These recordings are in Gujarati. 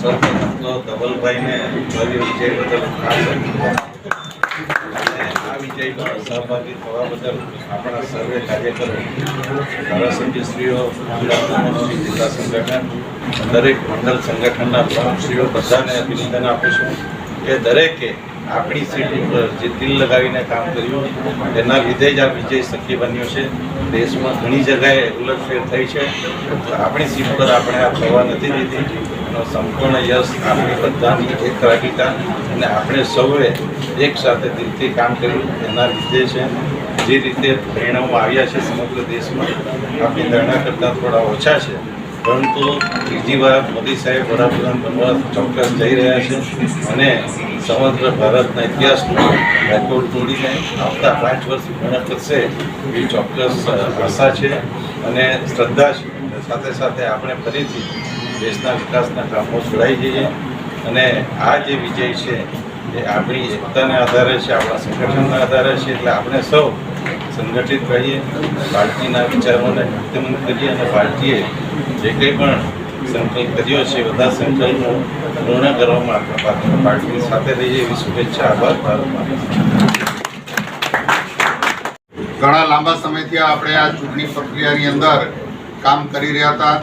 સૌપ્રથમ તો ધવલભાઈને ભવ્ય વિજય બદલ આ વિજયમાં સહભાગી થવા બદલ આપણા સર્વે કાર્યકરો, ધારાસભ્યશ્રીઓ પ્રમુખશ્રી જિલ્લા સંગઠન, દરેક મંડળ સંગઠનના પ્રમુખશ્રીઓ બધાને અભિનંદન આપું છું. કે દરેકે આપણી સીટ ઉપર જે દિલ લગાવીને કામ કર્યું, એના લીધે જ આ વિજય શક્ય બન્યો છે. દેશમાં ઘણી જગાએ ઉલટફેર થઈ છે. આપણી સીટ પર આપણે આ થવા નથી દીધી એનો સંપૂર્ણ યશ આપણી બધાની એક રાગીતા અને આપણે સૌએ એક સાથે દિલથી કામ કર્યું. એના લીધે છે જે રીતે પરિણામો આવ્યા છે સમગ્ર દેશમાં, આપણી ધારણા કરતાં થોડા ઓછા છે. પરંતુ ત્રીજી વાર મોદી સાહેબ વડાપ્રધાન બનવા ચોક્કસ જઈ રહ્યા છે અને સમગ્ર ભારતના ઇતિહાસનો રેકોર્ડ તોડીને આવતા પાંચ વર્ષ મહેનત કરશે એવી ચોક્કસ આશા છે અને શ્રદ્ધા છે. સાથે સાથે આપણે ફરીથી દેશના વિકાસના કામો જોડાઈ જઈએ અને આ જે વિજય છે એ આપણી એકતાને આધારે છે, આપણા સંગઠનના આધારે છે, એટલે આપણે સૌ સંગઠિત રહીએ, પાર્ટીના વિચારોને વ્યક્તમંત કરીએ અને પાર્ટીએ જે કંઈ પણ સંકલ્પ કર્યો છે બધા સંકલ્પો પૂર્ણ કરવામાં આપણા પાર્ટી- પાર્ટીની સાથે રહીએ એવી શુભેચ્છા, આભાર ઘણા લાંબા સમયથી આપણે આ ચૂંટણી પ્રક્રિયાની અંદર કામ કરી રહ્યા હતા.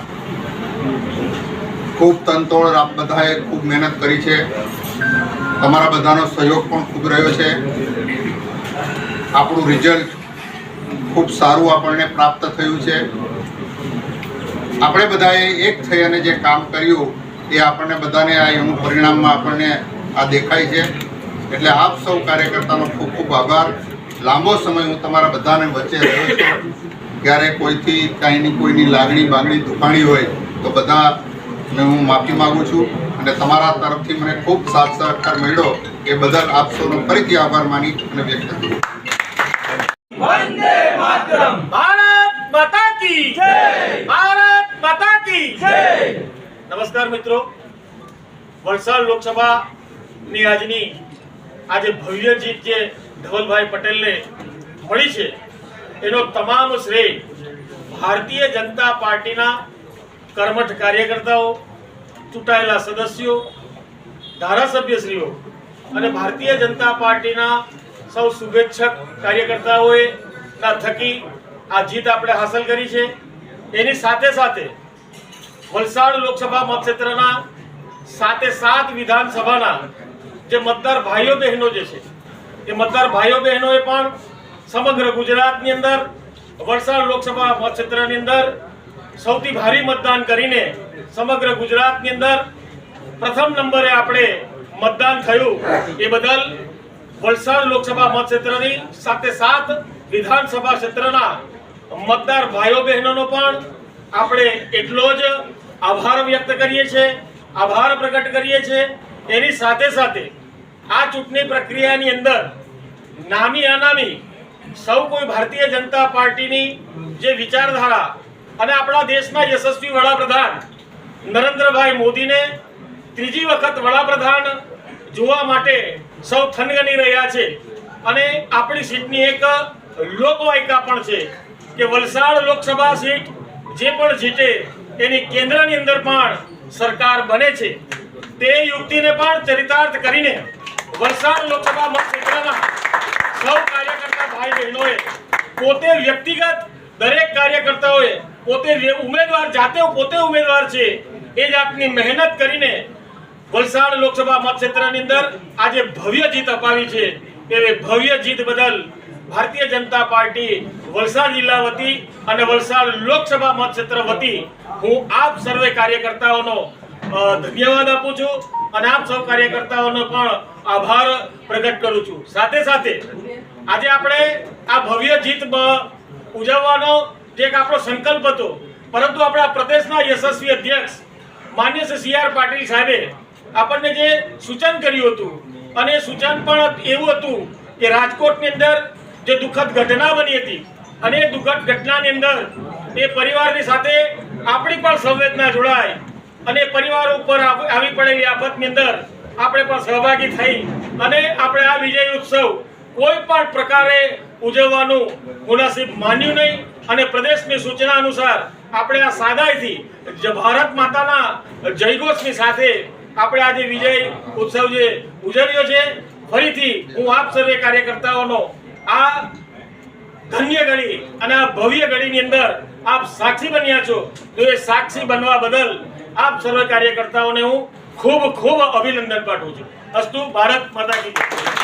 ખૂબ તનતોડ આપ બધાએ ખૂબ મહેનત કરી છે. તમારા બધાનો સહયોગ પણ ખૂબ રહ્યો છે. આપણું રિઝલ્ટ ખૂબ સારું આપણને પ્રાપ્ત થયું છે. આપણે બધાએ એક થઈ અને જે કામ કર્યું, એ આપણને બધાને આ એનું પરિણામમાં આપણને આ દેખાય છે. એટલે આપ સૌ કાર્યકર્તાનો ખૂબ ખૂબ આભાર. લાંબો સમય હું તમારા બધાને વચ્ચે રહ્યો છું. ક્યારે કોઈથી કાંઈની કોઈની લાગણી બાગણી દુખાણી હોય, તો બધાને હું માફી માગું છું. અને તમારા તરફથી મને ખૂબ સાથ સહકાર મળ્યો, એ બદલ આપ સૌનો ફરીથી આભાર માની અને વ્યક્ત કરું. ભારત માતા કી જય ભારત માતા કી જય નમસ્કાર મિત્રો. વલસાડ લોકસભાની આજની આજે ભવ્ય જીત જે ધવલભાઈ પટેલને મળી છે, એનો તમામ શ્રેય ભારતીય જનતા પાર્ટીના કર્મઠ કાર્યકર્તાઓ, ચૂંટાયેલા સદસ્યો, ધારાસભ્યશ્રીઓ અને ભારતીય જનતા પાર્ટીના સૌ શુભેચ્છક કાર્યકર્તાઓએ ના થકી આ જીત આપણે હાંસલ કરી છે. એની સાથે સાથે વલસાડ લોકસભા મતક્ષેત્રના સાતે સાત વિધાનસભાના જે મતદાર ભાઈઓ બહેનો જે છે, એ મતદાર ભાઈઓ બહેનોએ પણ સમગ્ર ગુજરાતની અંદર, વલસાડ લોકસભા મતક્ષેત્રની અંદર સૌથી ભારે મતદાન કરીને સમગ્ર ગુજરાતની અંદર પ્રથમ નંબરે આપણે મતદાન થયું. એ બદલ વલસાડ લોકસભા મતક્ષેત્રની સાથે સાત વિધાનસભા ક્ષેત્રના મતદાર ભાઈઓ બહેનોનો પણ આપણે એટલો જ આભાર વ્યક્ત કરીએ છીએ આભાર પ્રગટ કરીએ છીએ એની સાથે સાથે આ ચૂંટણી પ્રક્રિયાની અંદર નામી અનામી સૌ કોઈ ભારતીય જનતા પાર્ટીની જે વિચારધારા અને આપણા દેશના યશસ્વી વડાપ્રધાન નરેન્દ્રભાઈ મોદીને ત્રીજી વખત વડાપ્રધાન જોવા માટે સૌ થનગની રહ્યા છે. અને આપણી સીટની એક લોકવાયકા પણ છે કે વલસાડ લોકસભા સીટ જે પણ જીતે એની કેન્દ્રની અંદર પણ સરકાર બને છે. તે યુક્તિને પણ ચરિતાર્થ કરીને વલસાડ લોકસભા મતક્ષેત્રના સૌ કાર્યકર્તા ભાઈ બહેનોએ પોતે વ્યક્તિગત દરેક કાર્યકર્તાઓએ પોતે ઉમેદવાર જાતે પોતે ઉમેદવાર છે એ જાતની મહેનત કરીને વલસાડ લોકસભા મતક્ષેત્રની અંદર આજે ભવ્ય જીત અપાવી છે. એ ભવ્ય જીત બદલ ભારતીય જનતા પાર્ટી વલસાડ જિલ્લા વતી અને વલસાડ લોકસભા મતક્ષેત્ર વતી હું આપ સર્વે કાર્યકર્તાઓનો ધન્યવાદ આપું છું અને આપ સૌ કાર્યકર્તાઓનો પણ આભાર પ્રગટ કરું છું. સાથે સાથે આજે આપણે આ ભવ્ય જીત ઉજવવાનો જે એક આપણો સંકલ્પ હતો, પરંતુ આપણા પ્રદેશના યશસ્વી અધ્યક્ષ માન્ય શ્રી સી આર પાટીલ સાહેબે આપણને જે સૂચન કર્યું હતું, અને સૂચન પણ એવું હતું કે રાજકોટની અંદર જે દુઃખદ ઘટના બની હતી. અને એ દુઃખદ ઘટનાની અંદર એ પરિવારની સાથે આપણી પણ સંવેદના જોડાય અને પરિવાર ઉપર આવી પડેલી આફતની અંદર આપણે પણ સહભાગી થઈ અને આપણે આ વિજય ઉત્સવ કોઈ પણ પ્રકારે ઉજવવાનું મુનાસિબ માન્યું નહીં અને પ્રદેશની સૂચના અનુસાર આપણે આ સાદાઈથી ભારત માતાના જયઘોષની સાથે આપણે આજે વિજય ઉત્સવ જે ઉજવ્યો છે, ફરીથી હું આપ સર્વે કાર્યકર્તાઓનો આ ધન્ય ઘડી અને આ ભવ્ય ઘડીની અંદર આપ સાક્ષી બન્યા છો તો એ સાક્ષી બનવા બદલ આપ સર્વ કાર્યકર્તાઓને હું ખૂબ ખૂબ અભિનંદન પાઠવું છું અસ્તુ ભારત માતા કી.